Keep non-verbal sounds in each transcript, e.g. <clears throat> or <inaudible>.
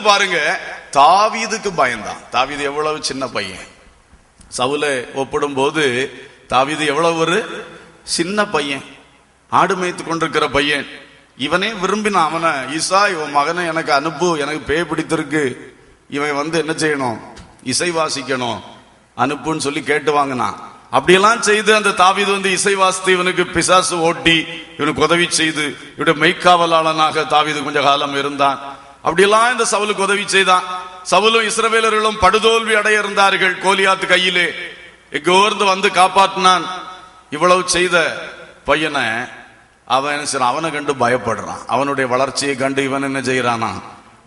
அடுத்தது பாருங்க தாவீதுக்கு பயந்தான். தாவீது எவ்வளவு சின்ன பையன். சவுலை ஒப்பிடும் போது தாவீது எவ்வளவு ஒரு சின்ன பையன். ஆடு மேய்த்து கொண்டிருக்கிற பையன். இவனே விரும்பினான். அவனை இசா இவன் மகனை எனக்கு அனுப்பு. எனக்கு பேய் பிடித்திருக்கு. இவன் வந்து என்ன செய்யணும்? இசை வாசிக்கணும். அனுப்புன்னு சொல்லி கேட்டு வாங்கினான். அப்படியெல்லாம் செய்து அந்த தாவீது வந்து இசை வாசித்து இவனுக்கு பிசாசு ஓட்டி இவனுக்கு உதவி செய்து இவனுடைய மெய்க்காவலாளனாக தாவீது கொஞ்ச காலம் இருந்தான். அப்படியெல்லாம் இந்த சவுலுக்கு உதவி செய்தான். சவுலும் இஸ்ரவேலர்களும் படுதோல்வி அடைய இருந்தார்கள் கோலியாத்து கையிலே. எங்கோர்ந்து வந்து காப்பாற்றினான் இவ்வளவு செய்த பையனை அவன் என்ன அவனை கண்டு பயப்படுறான். அவனுடைய வளர்ச்சியை கண்டு இவன் என்ன செய்யறானா?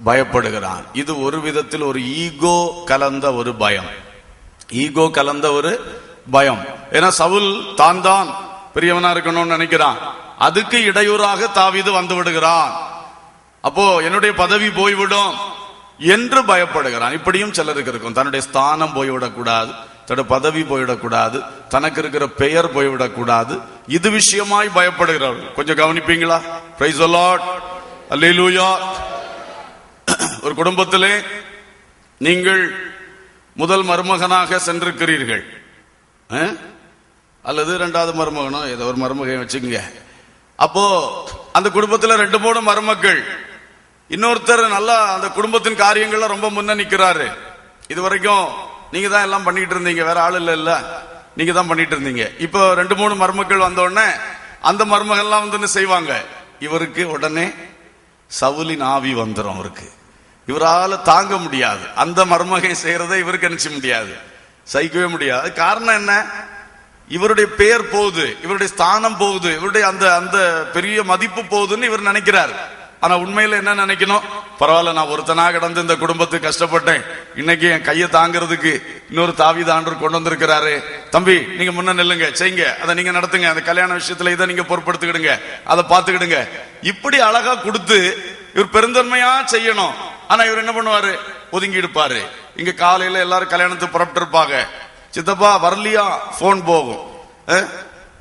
பயப்படுகிறான். இது ஒரு விதத்தில் ஒரு ஈகோ கலந்த ஒரு பயம். ஈகோ கலந்த ஒரு பயம். ஏன்னா சவுல் தான் தான் பெரியவனா இருக்கணும்னு நினைக்கிறான். அதுக்கு இடையூறாக தாவீது வந்து விடுகிறான். அப்போ என்னுடைய பதவி போய்விடும் என்று பயப்படுகிறான். இப்படியும் சிலருக்கு இருக்கும். தன்னுடைய ஸ்தானம் போய்விடக்கூடாது தன்னுடைய பதவி போய்விடக்கூடாது தனக்கு இருக்கிற பெயர் போய்விடக்கூடாது. இது விஷயமாய் பயப்படுகிறார்கள் கொஞ்சம் கவனிப்பீங்களா? பிரைஸ் அலாட் ஒரு குடும்பத்திலே நீங்கள் முதல் மருமகனாக சென்றிருக்கிறீர்கள். அல்லது இரண்டாவது மருமகனோ? ஏதோ ஒரு மருமகன் வச்சுக்கோங்க. அப்போ அந்த குடும்பத்தில் ரெண்டு மூணு மருமக்கள். இன்னொருத்தர் நல்லா அந்த குடும்பத்தின் காரியங்கள்ல ரொம்ப முன்ன நிக்கிறாரு. இது வரைக்கும் நீங்க தான் எல்லாம் பண்ணிட்டு இருந்தீங்க. வேற ஆள் இல்ல இல்ல. நீங்க தான் பண்ணிட்டு இருந்தீங்க. இப்போ ரெண்டு மூணு மருமக்கள் வந்த உடனே அந்த மருமகள்லாம் வந்து என்ன செய்வாங்க? இவருக்கு உடனே சவுலின் ஆவி வந்துடும் அவருக்கு. இவரால் தாங்க முடியாது. அந்த மருமகன் செய்யறதை இவருக்கு நினைச்ச முடியாது. சகிக்கவே முடியாது. காரணம் என்ன? இவருடைய பெயர் போகுது. இவருடைய ஸ்தானம் போகுது. இவருடைய அந்த அந்த பெரிய மதிப்பு போகுதுன்னு இவர் நினைக்கிறார். ஆனா உண்மையில என்ன நினைக்கணும்? பரவாயில்ல நான் ஒருத்தனா கிடந்து இந்த குடும்பத்துக்கு கஷ்டப்பட்டேன். இன்னைக்கு என் கையை தாங்கிறதுக்கு இன்னொரு தாவி தாண்டர் கொண்டு வந்திருக்கிறாரு. தம்பி நீங்க முன்ன நெல்லுங்க செய்யுங்க. அதை நீங்க நடத்துங்க. அந்த கல்யாண விஷயத்துல இதை நீங்க பொறுப்படுத்திக்கிடுங்க அதை பார்த்துக்கிடுங்க. இப்படி அழகா கொடுத்து இவர் பெருந்தன்மையா செய்யணும். ஆனா இவர் என்ன பண்ணுவாரு? ஒதுங்கி இருப்பாரு. இங்க காலையில எல்லாரும் கல்யாணத்துக்கு புறப்பட்டு இருப்பாங்க சித்தப்பா வரலையா? போன் போகும்.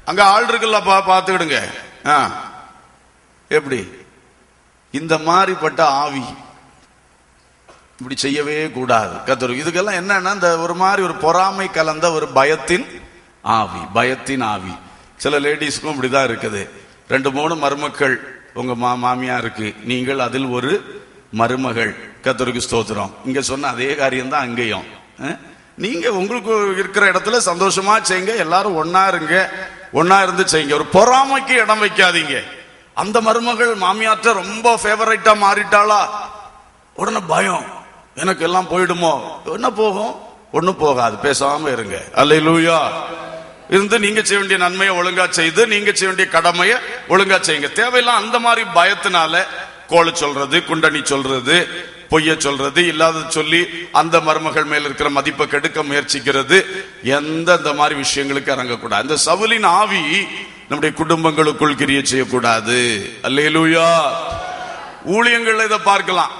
அங்க ஆள் இருக்குல்லப்பா பார்த்துக்கிடுங்க. ஆ. எப்படி? இந்த மாதிரிப்பட்ட ஆவி. இப்படி செய்யவே கூடாது. கத்துரு இதுக்கெல்லாம் என்னன்னா இந்த ஒரு மாதிரி ஒரு பொறாமை கலந்த ஒரு பயத்தின் ஆவி பயத்தின் ஆவி. சில லேடிஸ்க்கும் இப்படிதான் இருக்குது. ரெண்டு மூணு மருமக்கள் உங்க மா மாமியா இருக்கு நீங்கள் அதில் ஒரு மருமகள். கத்தருக்கு ஸ்தோத்திரம். இங்க சொன்ன அதே காரியம் தான் அங்கேயும் நீங்க உங்களுக்கு இருக்கிற இடத்துல சந்தோஷமா செய்யுங்க எல்லாரும் ஒன்னா இருங்க ஒன்னா இருந்து செய்யுங்க. ஒரு பொறாமைக்கு இடம் வைக்காதீங்க. அந்த மருமகள் மாமியார்ட்ட ரொம்ப ஃபேவரைட்டா மாறிட்டாளா? உடனே பயம். எனக்கு எல்லாம் போயிடுமோ? என்ன போகும்? ஒன்றும் போகாது. பேசாம இருங்க. அல்ல லூயா இருந்து நீங்க செய்ய வேண்டிய நன்மையை ஒழுங்கா செய்து நீங்க செய்ய வேண்டிய கடமையை ஒழுங்கா செய்யுங்க. தேவையில்லாம் அந்த மாதிரி பயத்தினால கோழ சொல்றது குண்டனி சொல்றது பொய்ய சொல்றது இல்லாத சொல்லி அந்த மருமகள் மேல் இருக்கிற மதிப்பை கெடுக்க முயற்சிக்கிறது. எந்த இந்த மாதிரி விஷயங்களுக்கு இறங்கக்கூடாது. அந்த சவுலின் ஆவி நம்முடைய குடும்பங்களுக்குள் கிரிய செய்யக்கூடாது. அல்லேலூயா. ஊழியங்கள்ல இதை பார்க்கலாம்.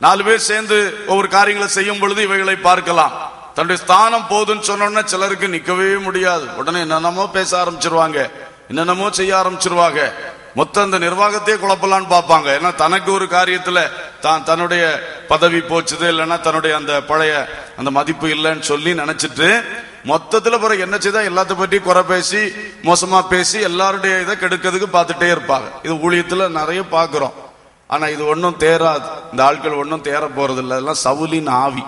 நாலு பேர் சேர்ந்து ஒவ்வொரு காரியங்களை செய்யும் பொழுது இவைகளை பார்க்கலாம். தன்னுடைய ஸ்தானம் போதுன்னு சொன்னோன்னா சிலருக்கு நிக்கவே முடியாது. உடனே என்னென்னமோ பேச ஆரம்பிச்சிருவாங்க. என்னென்னமோ செய்ய ஆரம்பிச்சிருவாங்க. மொத்தம் அந்த நிர்வாகத்தையே குழப்பலான்னு பார்ப்பாங்க. ஏன்னா தனக்கு ஒரு காரியத்துல தான் தன்னுடைய பதவி போச்சுது இல்லைன்னா தன்னுடைய அந்த பழைய அந்த மதிப்பு இல்லைன்னு சொல்லி நினைச்சிட்டு மொத்தத்துல பிறகு என்ன செய்தா? எல்லாத்த பற்றி குறை பேசி மோசமா பேசி எல்லாருடைய இதை கெடுக்கிறதுக்கு பார்த்துட்டே இருப்பாங்க. இது ஊழியத்துல நிறைய பார்க்கிறோம். ஆனா இது ஒன்றும் தேராது இந்த ஆட்கள் ஒன்றும் தேர போறது இல்லை அதெல்லாம் சவுலின் ஆவி.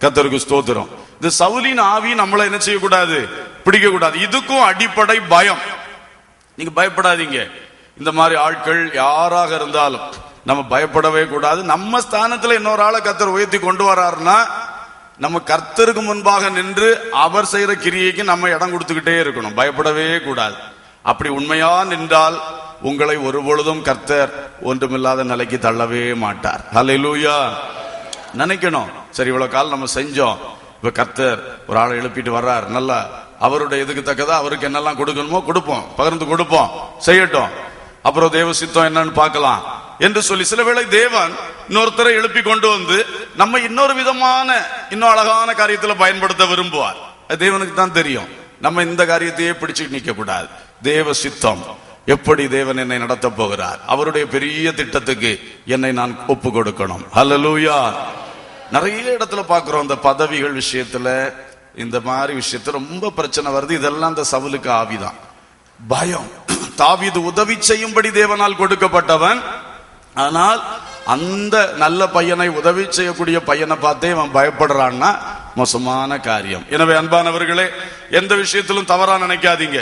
கத்தருக்கு ஸ்தோத்திரம். இந்த சவுலின் ஆவி நம்மளை என்ன செய்யக்கூடாது? பிடிக்க கூடாது இதுக்கும் அடிப்படை பயம். நீங்க பயப்படாதீங்க. இந்த மாதிரி ஆட்கள் யாராக இருந்தாலும் நம்ம பயப்படவே கூடாது. நம்ம ஸ்தானத்துல இன்னொரு ஆளை கத்தர் உயர்த்தி கொண்டு வராருன்னா நம்ம கர்த்தருக்கு முன்பாக நின்று அவர் செய்யற கிரியைக்கு நம்ம இடம் கொடுத்துக்கிட்டே இருக்கணும். பயப்படவே கூடாது. அப்படி உண்மையா நின்றால் உங்களை ஒருபொழுதும் கர்த்தர் ஒன்றுமில்லாத நிலைக்கு தள்ளவே மாட்டார். ஹalleluya நினைக்கணும். சரி இவ்வளவு காலம் நம்ம செஞ்சோம். இப்ப கர்த்தர் ஒரு ஆளை எழுப்பிட்டு வர்றார். நல்லா அவருடைய இதுக்கு தக்கதா? அவருக்கு என்னெல்லாம் கொடுக்கணுமோ கொடுப்போம். பகிர்ந்து கொடுப்போம். செய்யட்டும். அப்புறம் தேவ சித்தம் என்னன்னு பார்க்கலாம் என்று சொல்லி சில வேளை தேவன் இன்னொருத்தரை எழுப்பி கொண்டு வந்து நம்ம இன்னொரு விதமான இன்னும் அழகான காரியத்துல பயன்படுத்த விரும்புவார். தேவனுக்கு தான் தெரியும். நம்ம இந்த காரியத்தையே பிடிச்சிட்டு நிக்க கூடாது தேவ சித்தம். எப்படி தேவன் என்னை நடத்த போகிறார்? அவருடைய பெரிய திட்டத்துக்கு என்னை நான் ஒப்பு கொடுக்கணும். ஹலலூயா நிறைய இடத்துல பார்க்கிறோம் இந்த பதவிகள் விஷயத்துல. இந்த மாதிரி விஷயத்துல ரொம்ப பிரச்சனை வருது. இதெல்லாம் இந்த சவுலுக்கு ஆவிதான். பயம். தாவிது உதவி செய்யும்படி தேவனால் கொடுக்கப்பட்டவன். ஆனால் அந்த நல்ல பையனை உதவி செய்யக்கூடிய பையனை பார்த்தே அவன் பயப்படுறான்னா மோசமான காரியம். எனவே அன்பானவர்களே எந்த விஷயத்திலும் தவறா நினைக்காதீங்க.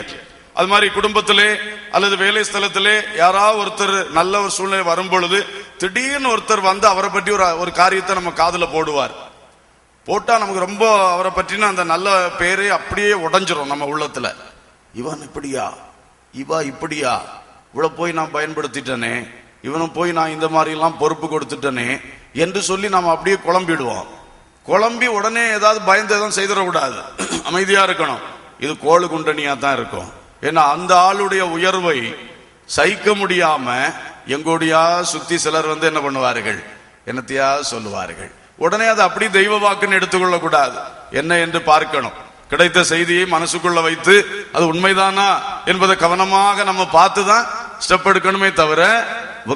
அது மாதிரி குடும்பத்திலே அல்லது வேலை ஸ்தலத்திலே யாராவது ஒருத்தர் நல்ல ஒரு சூழ்நிலை வரும் பொழுது திடீர்னு ஒருத்தர் வந்து அவரை பற்றி ஒரு ஒரு காரியத்தை நம்ம காதில் போடுவார். போட்டா நமக்கு ரொம்ப அவரை பற்றின அந்த நல்ல பேரே அப்படியே உடஞ்சிரும் நம்ம உள்ளத்துல. இவன் இப்படியா? இவா இப்படியா? இவளை போய் நான் பயன்படுத்திட்டனே. இவனும் போய் நான் இந்த மாதிரிலாம் பொறுப்பு கொடுத்துட்டனே என்று சொல்லி நாம் அப்படியே குழம்பிடுவோம். குழம்பி உடனே ஏதாவது பயந்து எதுவும் செய்திடக்கூடாது. <clears throat> அமைதியாக இருக்கணும். இது கோழு குண்டனியாக தான் இருக்கும். ஏன்னா அந்த ஆளுடைய உயர்வை சகிக்க முடியாம எங்கோடியா சுத்தி சிலர் வந்து என்ன பண்ணுவார்கள்? என்னத்தையா சொல்லுவார்கள்? உடனே அதை அப்படி தெய்வ வாக்குன்னு எடுத்துக்கொள்ளக்கூடாது. என்ன என்று பார்க்கணும். கிடைத்த செய்தியை மனசுக்குள்ள வைத்து அது உண்மைதானா என்பதை கவனமாக நம்ம பார்த்து தான் ஸ்டெப் எடுக்கணுமே தவிர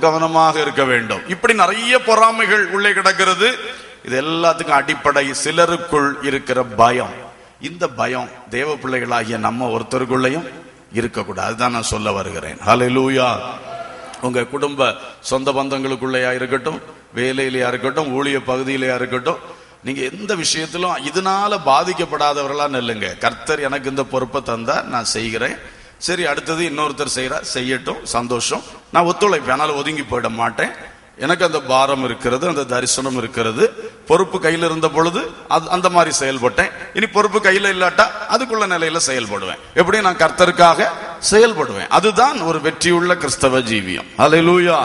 கவனமாக இருக்க வேண்டும். இப்படி நிறைய பொறாமைகள் உள்ளே கிடக்கிறது. இது எல்லாத்துக்கும் அடிப்படை. சிலருக்குள் இருக்கிற பயம். இந்த பயம் தேவ பிள்ளைகளாகிய நம்ம ஒருத்தருக்குள்ளேயும் இருக்கக்கூடாது. அதுதான் நான் சொல்ல வருகிறேன். ஹalleluya உங்க குடும்ப சொந்த பந்தங்களுக்குள்ளேயா இருக்கட்டும் வேலையிலையா இருக்கட்டும் ஊழிய பகுதியிலையா இருக்கட்டும் நீங்க எந்த விஷயத்திலும் இதனால பாதிக்கப்படாதவர்களா நெல்லுங்க. கர்த்தர் எனக்கு இந்த பொறுப்பை தந்தா நான் செய்கிறேன். சரி அடுத்தது இன்னொருத்தர் செய்யறார் செய்யட்டும் சந்தோஷம். நான் ஒத்துழைப்பேன் ஆனால் ஒதுங்கி போயிட மாட்டேன். எனக்கு அந்த பாரம் இருக்கிறது அந்த தரிசனம் இருக்கிறது. பொறுப்பு கையில் இருந்த பொழுது அது அந்த மாதிரி செயல்பட்டேன். இனி பொறுப்பு கையில் இல்லாட்டா அதுக்குள்ள நிலையில செயல்படுவேன். எப்படி நான் கர்த்தருக்காக செயல்படுவேன். அதுதான் ஒரு வெற்றியுள்ள கிறிஸ்தவ ஜீவியம். அல்லேலூயா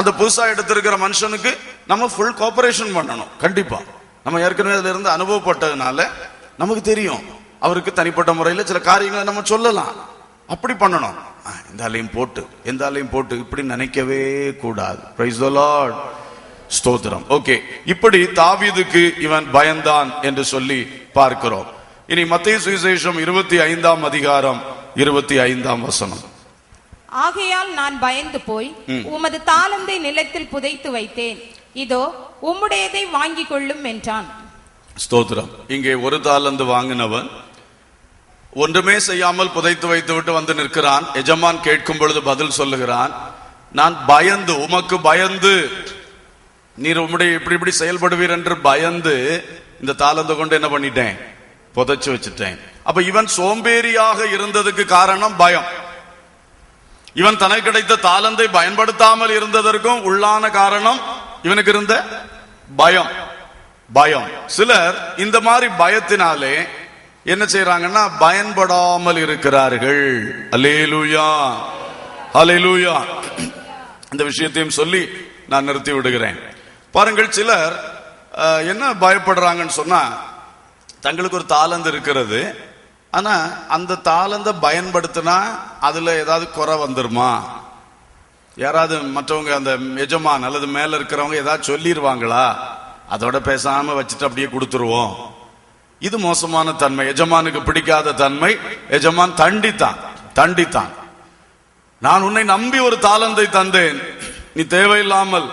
அந்த புதுசா எடுத்திருக்கிற மனுஷனுக்கு நம்ம ஃபுல் கோஆபரேஷன் பண்ணணும். கண்டிப்பா. நம்ம ஏற்கனவே அதுல இருந்து அனுபவப்பட்டதுனால நமக்கு தெரியும். அவருக்கு தனிப்பட்ட முறையில் சில காரியங்களை நம்ம சொல்லலாம். அப்படி பண்ணணும். இந்த ஆளையும் போட்டு எந்த ஆளையும் போட்டு இப்படி நினைக்கவே கூடாது. Praise the Lord. ஸ்தோத்திரம். ஓகே இப்படி தாவீதுக்கு இவன் பயந்தான் என்று சொல்லி பார்க்கிறோம். இனி மத்திய சுவிசேஷம் இருபத்தி ஐந்தாம் அதிகாரம் இருபத்தி ஐந்தாம் வசனம். ஆகையால் நான் பயந்து போய் உமது தாளந்தை நிலத்தில் புதைத்து வைத்தேன். இதோ உம்முடையதை வாங்கி கொள்ளும் என்றான். ஸ்தோத்திரம். இங்கே ஒரு தாளந்து வாங்கினவன் ஒன்றுமே செய்யாமல் புதைத்து வைத்து விட்டு வந்து நிற்கிறான். எஜமான் கேட்கும் பொழுது பதில் சொல்லுகிறான் நான் பயந்து உமக்கு பயந்து நீர் உம்முடைய இப்படி இப்படி செயல்படுவீர் என்று பயந்து இந்த தாளந்து கொண்டு என்ன பண்ணிட்டேன்? புதைச்சு வச்சுட்டேன். அப்ப இவன் சோம்பேறியாக இருந்ததுக்கு காரணம் பயம். இவன் தனக்கு கிடைத்த தாளந்தை பயன்படுத்தாமல் இருந்ததற்கும் உள்ளான காரணம் இவனுக்கு இருந்த பயம். பயம். சிலர் இந்த மாதிரி பயத்தினாலே என்ன செய்யறாங்கன்னா பயன்படாமல் இருக்கிறார்கள். அலேலூயா அலேலூயா இந்த விஷயத்தையும் சொல்லி நான் நிறுத்தி விடுகிறேன். பாருங்கள் சிலர் என்ன பயப்படுறாங்கன்னு சொன்னா தங்களுக்கு ஒரு தாளந்து இருக்கிறது. ஆனா அந்த தாளந்த பயன்படுத்தினா அதுல ஏதாவது குறை வந்துருமா? யாராவது மற்றவங்க அந்த எஜமான் அல்லது மேல இருக்கிறவங்க ஏதாவது சொல்லிடுவாங்களா அதோட பேசாம வச்சுட்டு அப்படியே கொடுத்துருவோம். இது மோசமான தன்மை. எஜமானுக்கு பிடிக்காத தன்மை எஜமான் தண்டித்தான் தண்டித்தான். நான் உன்னை நம்பி ஒரு தாளந்தை தந்தேன். நீ தேவையில்லாமல்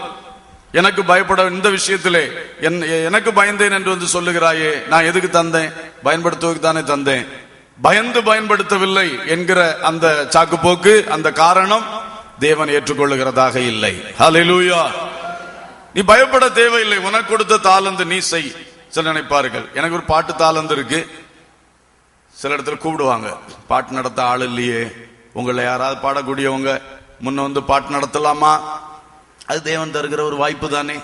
எனக்கு பயப்பட இந்த விஷயத்திலே என்- எனக்கு பயந்தேன் என்று வந்து சொல்லுகிறாயே நான் எதுக்கு தந்தேன்? பயன்படுத்துவதற்கு தானே தந்தேன். பயந்து பயன்படுத்தவில்லை என்கிற அந்த சாக்குப்போக்கு அந்த காரணம் தேவன் ஏற்றுக்கொள்ளுகிறதாக இல்லை. ஹalleluya நீ பயப்பட தேவையில்லை. உனக்கு கொடுத்த தாளந்து நீ செய். சில நினைப்பார்கள் எனக்கு ஒரு பாட்டு தாளந்து இருக்கு. சில இடத்துல கூப்பிடுவாங்க பாட்டு நடத்த ஆள் இல்லையே. உங்களை யாராவது பாடக்கூடியவங்க முன்ன வந்து பாட்டு நடத்தலாமா? அது தேவன் தருகிற ஒரு வாய்ப்பு தானே.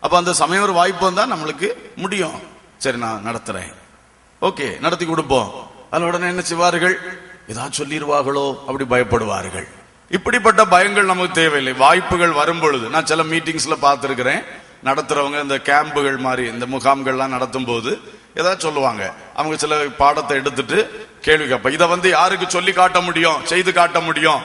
அப்ப அந்த சமயம் ஒரு வாய்ப்பு வந்தா நம்மளுக்கு முடியும். சரி நான் நடத்துறேன். ஓகே நடத்தி கொடுப்போம். அதில் உடனே என்ன செய்வார்கள்? ஏதாவது சொல்லிடுவார்களோ அப்படி பயப்படுவார்கள். இப்படிப்பட்ட பயங்கள் நமக்கு தேவையில்லை. வாய்ப்புகள் வரும் பொழுது நான் சில மீட்டிங்ஸ்ல பார்த்துருக்கிறேன். நடத்துறவங்க இந்த கேம்புகள் மாதிரி இந்த முகாம்கள்லாம் நடத்தும் போது ஏதாவது சொல்லுவாங்க. அவங்க சில பாடத்தை எடுத்துட்டு கேள்வி கேட்ப இதை வந்து யாருக்கு சொல்லி காட்ட முடியும்? செய்து காட்ட முடியும்?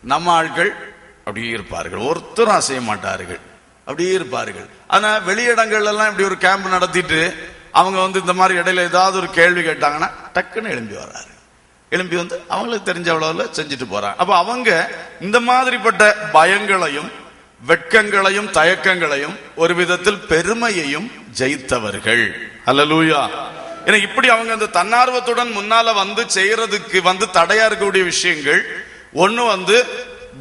நம்ம ஆட்கள் அப்படியே இருப்பார்கள். ஒருத்தரும் அசைய மாட்டார்கள். அப்படியே இருப்பார்கள். ஆனா வெளியிடங்கள்ல எல்லாம் இப்படி ஒரு கேம்ப் நடத்திட்டு அவங்க வந்து இந்த மாதிரி இடையில ஏதாவது ஒரு கேள்வி கேட்டாங்கன்னா டக்குன்னு எழும்பி வர்றாரு எழும்பி வந்து அவங்களுக்கு தெரிஞ்ச அளவில் செஞ்சுட்டு போறாங்க அப்ப அவங்க இந்த மாதிரிப்பட்ட பயங்களையும் வெட்கங்களையும் தயக்கங்களையும் ஒரு விதத்தில் பெருமையையும் ஜெயித்தவர்கள். அல்லலூயா. ஏன்னா இப்படி அவங்க அந்த தன்னார்வத்துடன் முன்னால வந்து செய்யறதுக்கு வந்து தடையா இருக்கக்கூடிய விஷயங்கள் ஒண்ணு வந்து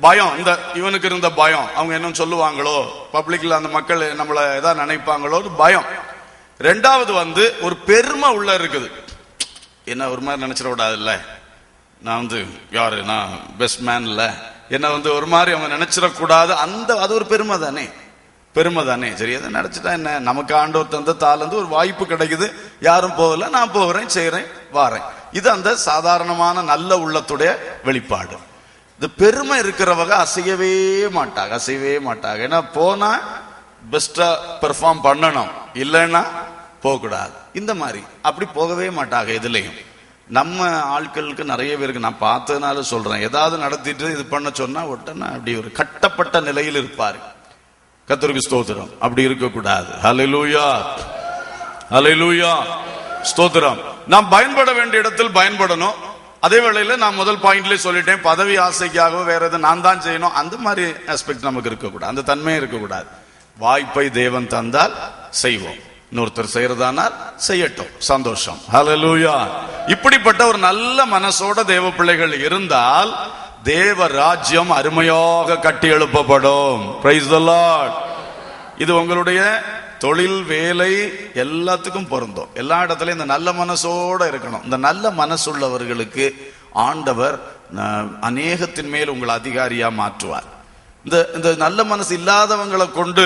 பயம். இந்த இவனுக்கு இருந்த பயம். அவங்க என்ன சொல்லுவாங்களோ பப்ளிக்ல அந்த மக்கள் நம்மள ஏதாவது நினைப்பாங்களோ ஒரு பயம். ரெண்டாவது வந்து ஒரு பெருமை உள்ள இருக்குது. என்ன ஒரு மாதிரி நினைச்சிட விடாதுல்ல? நான் வந்து யாரு நான் பெஸ்ட் மேன் இல்ல என்ன வந்து ஒரு மாதிரி அவங்க நினைச்சிடக்கூடாது. அந்த அது ஒரு பெருமை தானே? பெருமை தானே? சரி அதை நினைச்சிட்டா என்ன? நமக்கு ஆண்டவர் தந்த தாளந்து ஒரு வாய்ப்பு கிடைக்குது. யாரும் போகல நான் போகிறேன் செய்கிறேன் வாரேன். இது அந்த சாதாரணமான நல்ல உள்ளத்துடைய வெளிப்பாடு. இந்த பெருமை இருக்கிறவங்க அசையவே மாட்டாங்க அசையவே மாட்டாங்க. ஏன்னா போனா பெஸ்டா பெர்ஃபார்ம் பண்ணணும். இல்லைன்னா போகக்கூடாது. இந்த மாதிரி. அப்படி போகவே மாட்டாங்க எதுலையும். நம்ம ஆட்களுக்கு நிறைய பேருக்கு நான் பார்த்ததுனால சொல்றேன். ஏதாவது நடத்திட்டு இது பண்ண சொன்னா உடனே அப்படி ஒரு கட்டப்பட்ட நிலையில் இருப்பாரு. கத்திரிக்கு ஸ்தோத்திரம். அப்படி இருக்கக்கூடாது. ஹalleluya ஹalleluya ஸ்தோத்திரம். நாம் பயன்பட வேண்டிய இடத்தில் பயன்படணும். அதே வேளையில நான் முதல் பாயிண்ட்லேயே சொல்லிட்டேன். பதவி ஆசைக்காக வேற எதுவும் நான் தான் செய்யணும். அந்த மாதிரி ஆஸ்பெக்ட் நமக்கு இருக்கக்கூடாது. அந்த தன்மையே இருக்கக்கூடாது. வாய்ப்பை தேவன் தந்தால் செய்வோம். இன்னொருத்தர் செய்யறதானால் செய்யட்டும். சந்தோஷம். ஹலலூயா இப்படிப்பட்ட ஒரு நல்ல மனசோட தேவ பிள்ளைகள் இருந்தால் தேவ ராஜ்யம் அருமையாக கட்டி எழுப்பப்படும். இது உங்களுடைய தொழில் வேலை எல்லாத்துக்கும் பொருந்தும். எல்லா இடத்துலயும் இந்த நல்ல மனசோட இருக்கணும். இந்த நல்ல மனசுள்ளவர்களுக்கு ஆண்டவர் அநேகத்தின் மேல் உங்களை அதிகாரியா மாற்றுவார். இந்த இந்த நல்ல மனசு இல்லாதவங்களை கொண்டு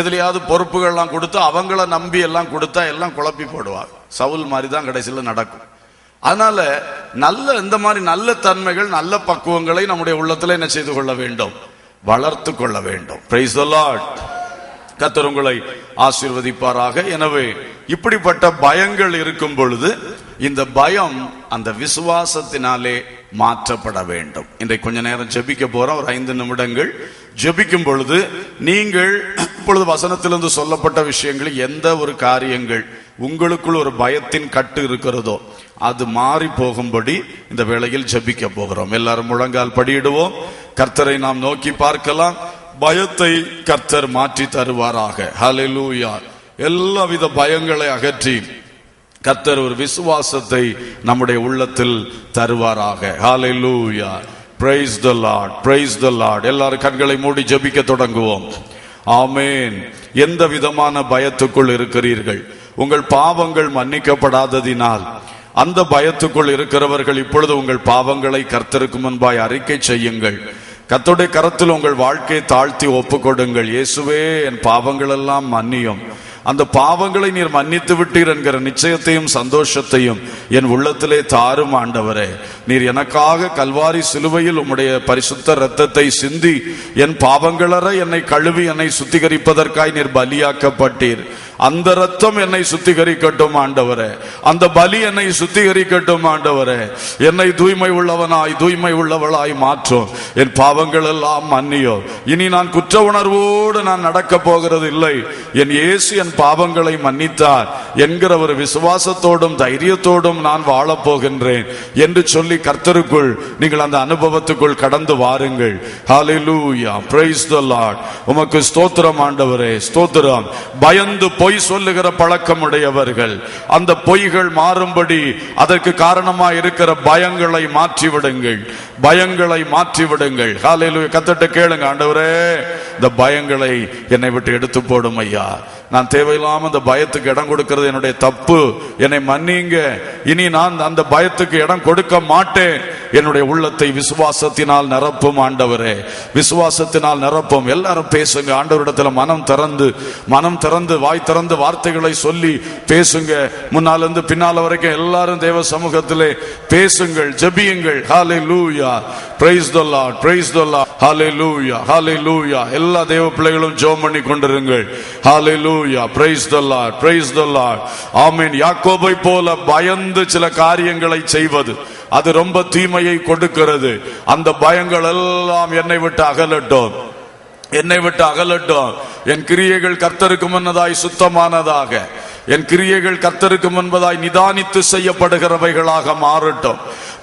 எதுலையாவது பொறுப்புகள்லாம் கொடுத்து அவங்கள நம்பி எல்லாம் கொடுத்தா எல்லாம் குழப்பி போடுவார். சவுல் மாதிரி தான் கடைசியில் நடக்கும். அதனால நல்ல இந்த மாதிரி நல்ல தன்மைகள் நல்ல பக்குவங்களை நம்முடைய உள்ளத்துல என்ன செய்து கொள்ள வேண்டும்? வளர்த்து கொள்ள வேண்டும். பிரைஸ் த லார்ட் கத்தர் உங்களை ஆசீர்வதிப்பாராக. எனவே இப்படிப்பட்ட பயங்கள் இருக்கும் பொழுது இந்த பயம் அந்த விசுவாசத்தினாலே மாற்றப்பட வேண்டும். இன்றைக்கு கொஞ்ச நேரம் ஜெபிக்க போறோம். ஒரு ஐந்து நிமிடங்கள் ஜெபிக்கும் பொழுது நீங்கள் இப்பொழுது வசனத்திலிருந்து சொல்லப்பட்ட விஷயங்கள் எந்த ஒரு காரியங்கள் உங்களுக்குள் ஒரு பயத்தின் கட்டு இருக்கிறதோ அது மாறி போகும்படி இந்த வேளையில் ஜெபிக்க போகிறோம். எல்லாரும் முழங்கால் படியிடுவோம். கர்த்தரை நாம் நோக்கி பார்க்கலாம். பயத்தை கர்த்தர் மாற்றி தருவாராக. ஹalleluya எல்லா வித பயங்களை அகற்றி கர்த்தர் ஒரு விசுவாசத்தை நம்முடைய உள்ளத்தில் தருவாராக. ஹalleluya praise the Lord praise the Lord எல்லாரும் கண்களை மூடி ஜெபிக்க தொடங்குவோம். ஆமேன் எந்த விதமான பயத்துக்குள் இருக்கிறீர்கள்? உங்கள் பாவங்கள் மன்னிக்கப்படாததினால் அந்த பயத்துக்குள் இருக்கிறவர்கள் இப்பொழுது உங்கள் பாவங்களை கர்த்தருக்கு முன்பாய் அறிக்கை செய்யுங்கள். கத்தோடைய கரத்தில் உங்கள் வாழ்க்கையை தாழ்த்தி ஒப்புக்கொடுங்கள். இயேசுவே என் பாவங்கள் எல்லாம் மன்னியும். அந்த பாவங்களை நீர் மன்னித்து விட்டீர் என்கிற நிச்சயத்தையும் சந்தோஷத்தையும் என் உள்ளத்திலே தாரும் ஆண்டவரே. நீர் எனக்காக கல்வாரி சிலுவையில் உம்முடைய பரிசுத்த இரத்தத்தை சிந்தி என் பாவங்களற என்னை கழுவி என்னை சுத்திகரிப்பதற்காய் நீர் பலியாக்கப்பட்டீர். அந்த ரத்தம் என்னை சுத்திகரிக்கட்டும் ஆண்டவரே. அந்த பலி என்னை சுத்திகரிக்கட்டும் ஆண்டவரே. என்னை தூய்மை உள்ளவனாய் தூய்மை உள்ளவளாய் மாற்றும். என் பாவங்கள் எல்லாம் மன்னியோ. இனி நான் குற்ற உணர்வோடு நான் நடக்க போகிறது இல்லை என் இயேசு என் பாவங்களை மன்னித்தார் என்கிற ஒரு விசுவாசத்தோடும் தைரியத்தோடும் நான் வாழப் போகின்றேன் என்று சொல்லி கர்த்தருக்குள் நீங்கள் அந்த அனுபவத்துக்குள் கடந்து வாருங்கள். ஹalleluya praise the lord. உமக்கு ஸ்தோத்திரம் ஆண்டவரே. ஸ்தோத்திரம். பயந்து போய் சொல்லுகிற பழக்கம் உடையவர்கள் அந்த பொய்கள் மாறும்படி அதற்கு காரணமாக இருக்கிற பயங்களை மாற்றி விடுங்கள் பயங்களை மாற்றி விடுங்கள் ஹalleluya கத்தட்ட கேளுங்க ஆண்டவரே இந்த பயங்களை என்னை விட்டு எடுத்து போடும் ஐயா. நான் தேவையில்லாம அந்த பயத்துக்கு இடம் கொடுக்கிறது என்னுடைய தப்பு. என்னை மன்னிங்க. இனி நான் அந்த பயத்துக்கு இடம் கொடுக்க மாட்டேன். என்னுடைய உள்ளத்தை விசுவாசத்தினால் நிரப்பும் ஆண்டவரே. விசுவாசத்தினால் நிரப்பும். எல்லாரும் பேசுங்க. ஆண்டவரிடத்துல மனம் திறந்து மனம் திறந்து வாய் திறந்து வார்த்தைகளை சொல்லி பேசுங்க. முன்னால இருந்து பின்னால வரைக்கும் எல்லாரும் தேவ சமூகத்திலே பேசுங்கள் ஜெபியுங்கள். ஹாலே லூயா பிரைஸ் தொல்லா பிரைஸ் தொல்லா ஹாலே லூயா ஹாலே லூயா எல்லா தேவ பிள்ளைகளும் ஜோம் பண்ணி கொண்டிருங்கள். ஹாலே லூயா பிரைஸ் த பிரைஸ் த ஆமீன் யாக்கோபை போல பயந்து சில காரியங்களை செய்வது அது ரொம்ப தீமையை கொடுக்கிறது. அந்த பயங்கள் எல்லாம் என்னை விட்டு அகலட்டும். என்னை விட்டு அகலட்டும். என் கிரியைகள் கர்த்தருக்கு முன்னதாய் சுத்தமானதாக. என் கிரியைகள் கர்த்தருக்கு முன்பதாய் நிதானித்து செய்யப்படுகிறவைகளாக மாறட்டும்.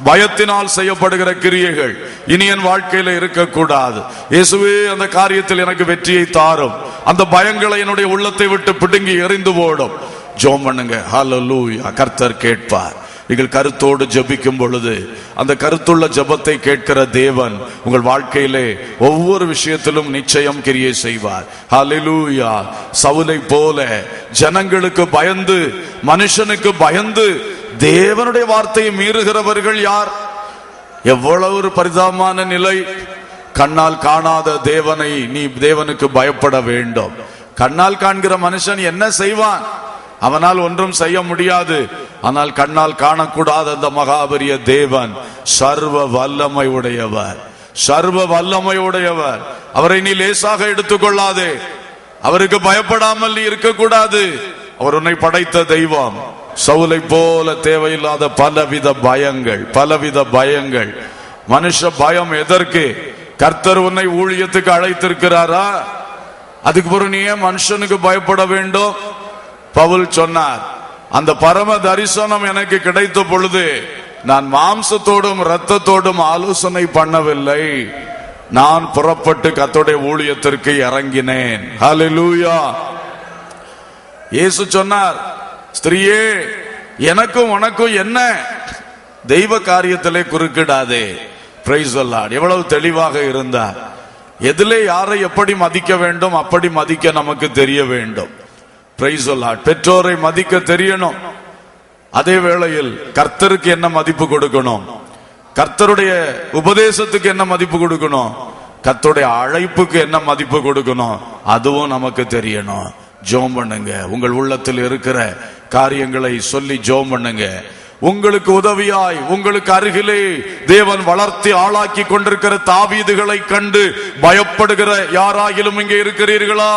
பயத்தினால் செய்யப்படுகிற கிரியைகள் இனி என் வாழ்க்கையில இருக்கக்கூடாது. இயேசுவே அந்த காரியத்தில் எனக்கு வெற்றியை தாரும். அந்த பயங்களை என்னுடைய உள்ளத்தை விட்டு பிடுங்கி எறிந்து போடும் ஜோம் பண்ணுங்க. ஹalleluya கர்த்தர் கேட்பார். நீங்கள் கருத்தோடு ஜபிக்கும் பொழுது அந்த கருத்துள்ள ஜெபத்தை கேட்கிற தேவன் உங்கள் வாழ்க்கையிலே ஒவ்வொரு விஷயத்திலும் நிச்சயம் கிரியை செய்வார். ஹலிலூயா சவுலை போல ஜனங்களுக்கு பயந்து மனுஷனுக்கு பயந்து தேவனுடைய வார்த்தையை மீறுகிறவர்கள் யார்? எவ்வளவு ஒரு பரிதாபமான நிலை. கண்ணால் காணாத தேவனை நீ தேவனுக்கு பயப்பட வேண்டும். கண்ணால் காண்கிற மனுஷன் என்ன செய்வான்? அவனால் ஒன்றும் செய்ய முடியாது. ஆனால் கண்ணால் காணக்கூடாத அந்த மகாபரிய தேவன் சர்வ வல்லமை உடையவர் சர்வ வல்லமை உடையவர் அவரை நீ லேசாக எடுத்துக்கொள்ளாதே. அவருக்கு பயப்படாமல் நீ இருக்கக்கூடாது. அவர் உன்னை படைத்த தெய்வம். சவுலை போல தேவையில்லாத பலவித பயங்கள் பலவித பயங்கள். மனுஷ பயம் எதற்கு? கர்த்தர் உன்னை ஊழியத்துக்கு அழைத்திருக்கிறாரா? அதுக்கு பிறகு நீ ஏன் மனுஷனுக்கு பயப்பட வேண்டும்? பவுல் சொன்னார் அந்த பரம தரிசனம் எனக்கு கிடைத்த பொழுது நான் மாம்சத்தோடும் ரத்தத்தோடும் ஆலோசனை பண்ணவில்லை. நான் புறப்பட்டு கத்தோடைய ஊழியத்திற்கு இறங்கினேன். இயேசு சொன்னார் ஸ்திரீயே எனக்கும் உனக்கும் என்ன? தெய்வ காரியத்திலே குறுக்கிடாதே. எவ்வளவு தெளிவாக இருந்தார். எதிலே யாரை எப்படி மதிக்க வேண்டும் அப்படி மதிக்க நமக்கு தெரிய வேண்டும். பிரைஸ் பெற்றோரை மதிக்க தெரியணும். அதே வேளையில் கர்த்தருக்கு என்ன மதிப்பு கொடுக்கணும்? கர்த்தருடைய உபதேசத்துக்கு என்ன மதிப்பு கொடுக்கணும்? கர்த்தருடைய அழைப்புக்கு என்ன மதிப்பு கொடுக்கணும்? அதுவும் நமக்கு தெரியணும். ஜோம் பண்ணுங்க. உங்கள் உள்ளத்தில் இருக்கிற காரியங்களை சொல்லி ஜோம் பண்ணுங்க. உங்களுக்கு உதவியாய் உங்களுக்கு அருகிலே தேவன் வளர்த்தி ஆளாக்கி கொண்டிருக்கிற தாவீதுகளை கண்டு பயப்படுகிற யாராகிலும் இங்கே இருக்கிறீர்களா?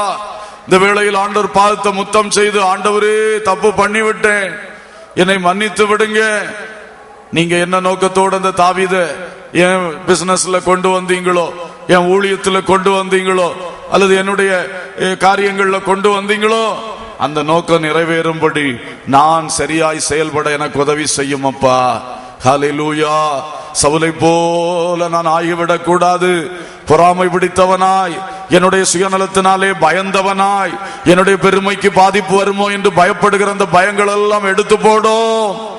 இந்த வேளையில் ஆண்டவர் பாதத்தை முத்தம் செய்து ஆண்டவரே தப்பு பண்ணிவிட்டேன். என்னை மன்னித்து விடுங்க. நீங்க என்ன நோக்கத்தோடு அந்த தாவீத என் பிசினஸ்ல கொண்டு வந்தீங்களோ என் ஊழியத்துல கொண்டு வந்தீங்களோ அல்லது என்னுடைய காரியங்கள்ல கொண்டு வந்தீங்களோ அந்த நோக்கம் நிறைவேறும்படி நான் சரியாய் செயல்பட எனக்கு உதவி செய்யும் அப்பா. ஹலிலூயா சவுலை போல நான் ஆகிவிடக் கூடாது. பொறாமை பிடித்தவனாய் என்னுடைய சுயநலத்தினாலே பயந்தவனாய் என்னுடைய பெருமைக்கு பாதிப்பு வருமோ என்று பயப்படுகிற அந்த பயங்கள் எல்லாம் எடுத்து போடும்.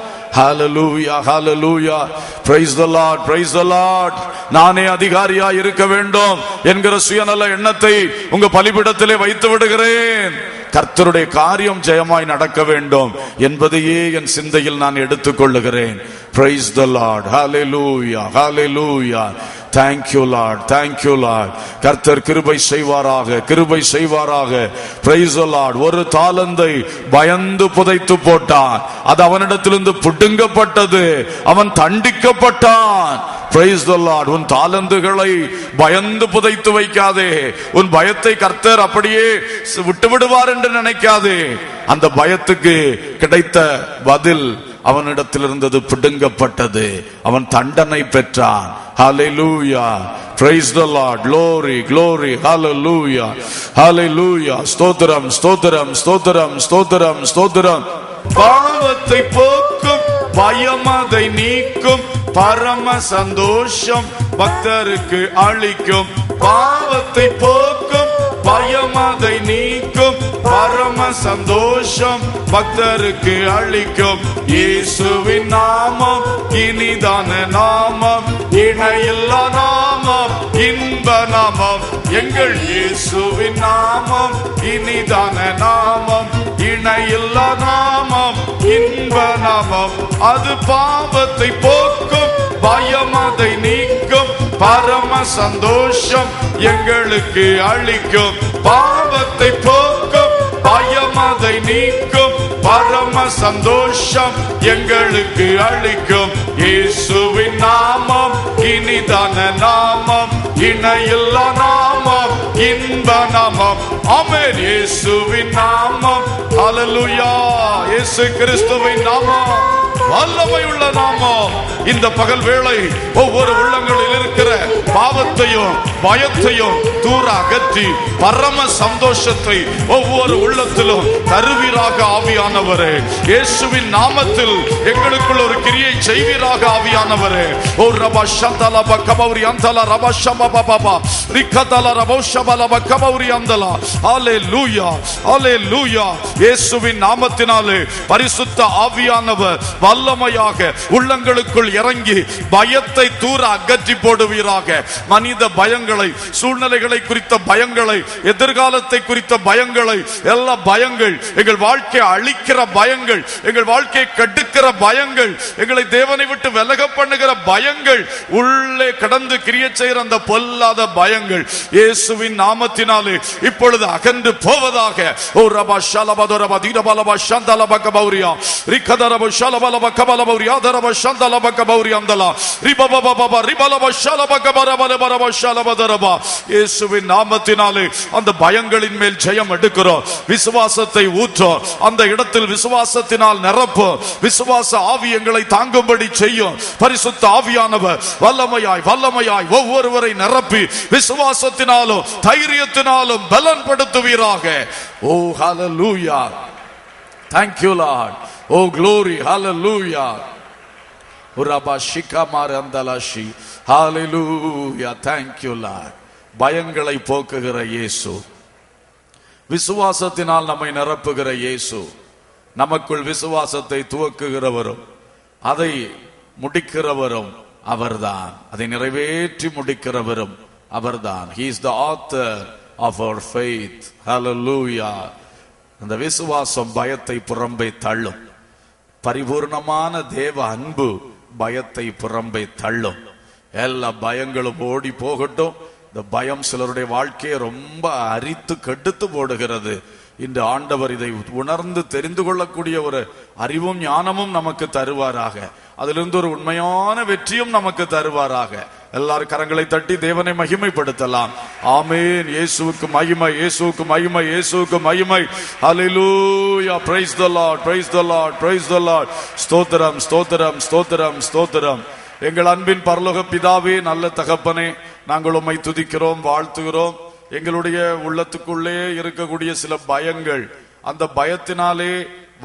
நானே அதிகாரியா இருக்க வேண்டும் என்கிற சுயநல எண்ணத்தை உங்க பலிபிடத்திலே வைத்து விடுகிறேன். கர்த்தருடைய காரியம் ஜெயமாய் நடக்க வேண்டும் என்பதையே என் சிந்தையில் நான் எடுத்துக்கொள்ளுகிறேன். Praise ஹாலே லூயா ஹாலே hallelujah. Thank you Lord thank you Lord கர்த்தர் கிருபை செய்வாராக கிருபை செய்வாராக. பிரைஸ் லார்ட் ஒரு தாளந்தை பயந்து புதைத்து போட்டான். அது அவனிடத்திலிருந்து புடுங்கப்பட்டது. அவன் தண்டிக்கப்பட்டான். பிரைஸ் லார்ட் உன் தாளந்துகளை பயந்து புதைத்து வைக்காதே. உன் பயத்தை கர்த்தர் அப்படியே விட்டு விடுவார் என்று நினைக்காதே. அந்த பயத்துக்கு கிடைத்த பதில் அவனிடத்தில் இருந்தது பிடுங்கப்பட்டது. அவன் தண்டனை பெற்றான். ஹalleluya praise the lord. Glory glory. Hallelujah. Hallelujah. ஸ்தோத்திரம் ஸ்தோத்திரம் ஸ்தோத்திரம் ஸ்தோத்திரம் ஸ்தோத்திரம் பாவத்தை போக்கும் பயம் அதை நீக்கும் பரம சந்தோஷம் பக்தருக்கு அளிக்கும். பாவத்தை போக்கும் பயம் அதை நீக்கும் பரம சந்தோஷம் பக்தருக்கு அளிக்கும். இயேசுவின் நாமம் இனிதான நாமம். இணையில்லா நாமம் இன்ப நாமம். எங்கள் இயேசுவின் நாமம் இனிதான நாமம். இணையில்லா நாமம் இன்ப நாமம். அது பாவத்தை போக்கும் பயம் அதை நீக்கும். பரம சந்தோஷம் எங்களுக்கு அளிக்கும். பாவத்தை போக்கும் பயம் அதை நீக்கும். பரம சந்தோஷம் எங்களுக்கு அளிக்கும். இயேசுவின் நாமம் இனிதான நாமம் இணையில்லா நாமம் இன்ப நாமம். அமர் இயேசுவின் நாமம். அலலுயா இயேசு கிறிஸ்துவின் நாமம். வல்லமை உள்ள நாமம். இந்த பகல் வேளை ஒவ்வொரு உள்ளங்களில் இருக்கிற பாவத்தையும் பயத்தையும் தூர அகற்றி பரம சந்தோஷத்தை ஒவ்வொரு உள்ளத்திலும் தருவீராக ஆவியானவரே. இயேசுவின் நாமத்தில் எங்களுக்குள் ஒரு கிரியை செய்வீராக ஆவியானவரே. ஓ ரபா ஷந்தல பக்கபௌரி அந்தல ரபா ஷபா பாபா ரிக்கதல ரபோ ஷபல பக்கபௌரி லூயா ஆலே லூயா இயேசுவின் நாமத்தினாலே பரிசுத்த ஆவியானவர் வல்லமையாக உள்ளங்களுக்குள் இறங்கி பயத்தை தூர அகற்றி போடுவீராக. மனித பயங்களை சூழ்நிலைகளை குறித்த பயங்களை எதிர்காலத்தை குறித்த பயங்களை எல்லா பயங்கள் எங்கள் வாழ்க்கையை அழிக்கிற பயங்கள் எங்கள் வாழ்க்கையை கெடுக்கிற பயங்கள் எங்களை தேவனை விட்டு விலக பண்ணுகிற பயங்கள் உள்ளே கடந்து கிரிய செய்கிற அந்த பொல்லாத பயங்கள் இயேசுவின் நாமத்தினாலே இப்பொழுது அகன்று போவதாக. ஓ ரபா ஷலபதரப தீரபலப ஷந்தலப கபௌரியா ரிக்கதரப ஷலபலப கபலபௌரியா. தரப ஷந்தலப கபௌரி அந்தலா. ரிபபபபப ரிபலப ஷலப கபரபலபரப ஷலபதரபா இயேசுவின் நாமத்தினாலே அந்த பயங்களின் மேல் ஜெயம் எடுக்கிறோம். விசுவாசத்தை ஊற்றோம். அந்த இடத்தில் விசுவாசத்தினால் நிரப்பும். விசுவாச ஆவி எங்களை தாங்கும்படி செய்யும். பரிசுத்த ஆவியானவர் வல்லமையாய் வல்லமையாய் ஒவ்வொருவரை நிரப்பி விசுவாசத்தினாலும் தைரியத்தினாலும் பலன்படுத்துவீராக. ஓ ஹalleluya. Thank you lord. oh glory. Hallelujah. உரபா ஷிகமார் அந்தலாஷி hallelujah thank you பயங்களை போக்குகிற இயேசு. விசுவாசத்தினால் நம்மை நிரப்புகிற இயேசு. நமக்குள் விசுவாசத்தை துவக்குகிறவரும் அதை முடிக்கிறவரும் அவர்தான். அதை நிறைவேற்றி முடிக்கிறவரும் அவர்தான். He's the author of of our faith. அந்த விசுவாசம் பயத்தை புறம்பை தள்ளும். பரிபூர்ணமான தேவ அன்பு பயத்தை புறம்பை தள்ளும். எல்லா பயங்களும் ஓடி போகட்டும். இந்த பயம் சிலருடைய வாழ்க்கையை ரொம்ப அரித்து கெடுத்து போடுகிறது. இந்த ஆண்டவர் இதை உணர்ந்து தெரிந்து கொள்ளக்கூடிய ஒரு அறிவும் ஞானமும் நமக்கு தருவாராக. அதிலிருந்து ஒரு உண்மையான வெற்றியும் நமக்கு தருவாராக. எல்லாரும் கரங்களை தட்டி தேவனை மகிமைப்படுத்தலாம். ஆமேன். இயேசுவுக்கு மகிமை இயேசுவுக்கு மகிமை இயேசுவுக்கு மகிமை. ஹalleluya praise the lord praise the lord praise the lord. ஸ்தோத்திரம் ஸ்தோத்திரம் ஸ்தோத்திரம் ஸ்தோத்திரம். எங்கள் அன்பின் பரலோக பிதாவே நல்ல தகப்பனே நாங்கள் உம்மை துதிக்கிறோம் வாழ்த்துகிறோம். எங்களுடைய உள்ளத்துக்குள்ளே இருக்கக்கூடிய சில பயங்கள் அந்த பயத்தினாலே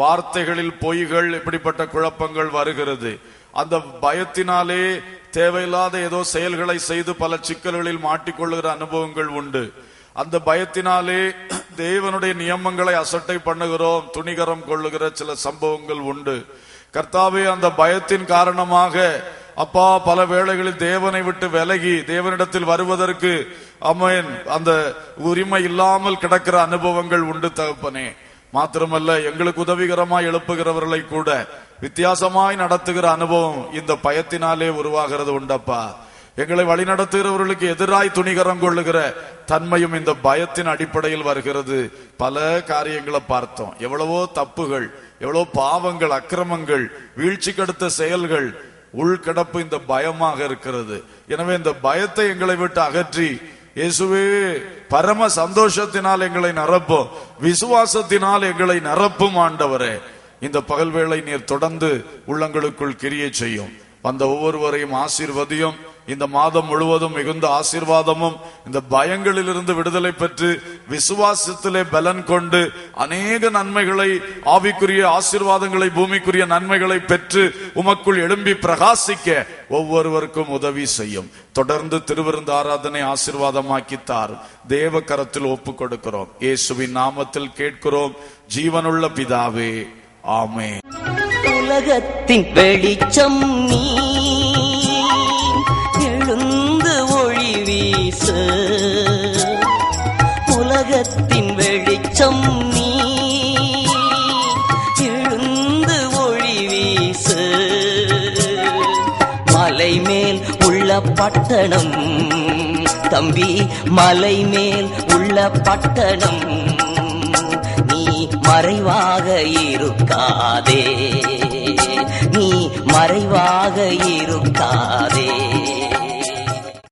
வார்த்தைகளில் பொய்கள் இப்படிப்பட்ட குழப்பங்கள் வருகிறது. அந்த பயத்தினாலே தேவையில்லாத ஏதோ செயல்களை செய்து பல சிக்கல்களில் மாட்டிக்கொள்ளுகிற அனுபவங்கள் உண்டு. அந்த பயத்தினாலே தேவனுடைய நியமங்களை அசட்டை பண்ணுகிறோம் துணிகரம் கொள்ளுகிற சில சம்பவங்கள் உண்டு. கர்த்தாவே அந்த பயத்தின் காரணமாக அப்பா பல வேளைகளில் தேவனை விட்டு விலகி தேவனிடத்தில் வருவதற்கு அம்மன் அந்த உரிமை இல்லாமல் கிடக்கிற அனுபவங்கள் உண்டு தகப்பனே. மாத்திரமல்ல எங்களுக்கு உதவிகரமாய் எழுப்புகிறவர்களை கூட வித்தியாசமாய் நடத்துகிற அனுபவம் இந்த பயத்தினாலே உருவாகிறது உண்டப்பா. எங்களை வழிநடத்துகிறவர்களுக்கு எதிராய் துணிகரம் கொள்ளுகிற தன்மையும் இந்த பயத்தின் அடிப்படையில் வருகிறது. பல காரியங்களை பார்த்தோம். எவ்வளவோ தப்புகள் எவ்வளவோ பாவங்கள் அக்கிரமங்கள் வீழ்ச்சி கடுத்த செயல்கள் உள்கிடப்பு இந்த பயமாக இருக்கிறது. எனவே இந்த பயத்தை எங்களை விட்டு அகற்றி இயேசுவே பரம சந்தோஷத்தினால் எங்களை நிரப்பும் விசுவாசத்தினால் எங்களை நிரப்பும் ஆண்டவரே. இந்த பகல் வேளை நீர் தொடர்ந்து உள்ளங்களுக்குள் கிரியை செய்யும். வந்த ஒவ்வொருவரையும் ஆசீர்வதியும் இந்த மாதம் முழுவதும் மிகுந்த ஆசீர்வாதமும் இந்த பயங்களிலிருந்து விடுதலை பெற்று விசுவாசத்திலே பலன் கொண்டு அநேக நன்மைகளை ஆவிக்குரிய ஆசீர்வாதங்களை பூமிக்குரிய நன்மைகளை பெற்று உமக்குள் எழும்பி பிரகாசிக்க ஒவ்வொருவருக்கும் உதவி செய்யும். தொடர்ந்து திருவிருந்து ஆராதனை ஆசீர்வாதமாக்கித்தார் தேவ கரத்தில் ஒப்பு கொடுக்கிறோம். இயேசுவின் நாமத்தில் கேட்கிறோம். ஜீவனுள்ள பிதாவே ஆமே உலகத்தின் வெளிச்சம் நீ. எழுந்து ஒளி வீச. உலகத்தின் வெளிச்சம் நீ. எழுந்து ஒளி வீச. மலை மேல் உள்ள பட்டணம். தம்பி மலை மேல் உள்ள பட்டணம். மறைவாக இருக்காதே. நீ மறைவாக இருக்காதே.